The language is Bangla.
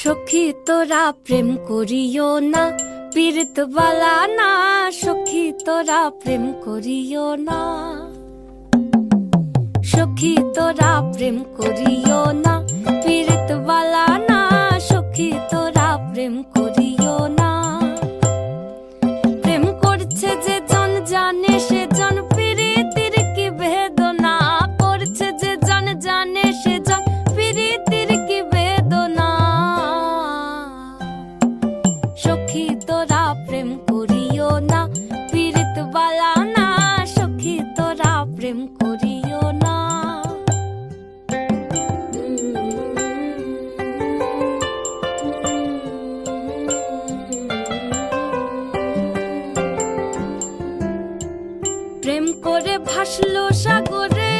সখী তোরা প্রেম করিও না পীরতবালা না। সখী তোরা প্রেম করিও না। সখী তোরা প্রেম করিও না পীরতবালা না। সখী তোরা প্রেম করিও প্রেম করিও না। প্রেম করে ভাসলো সাগরে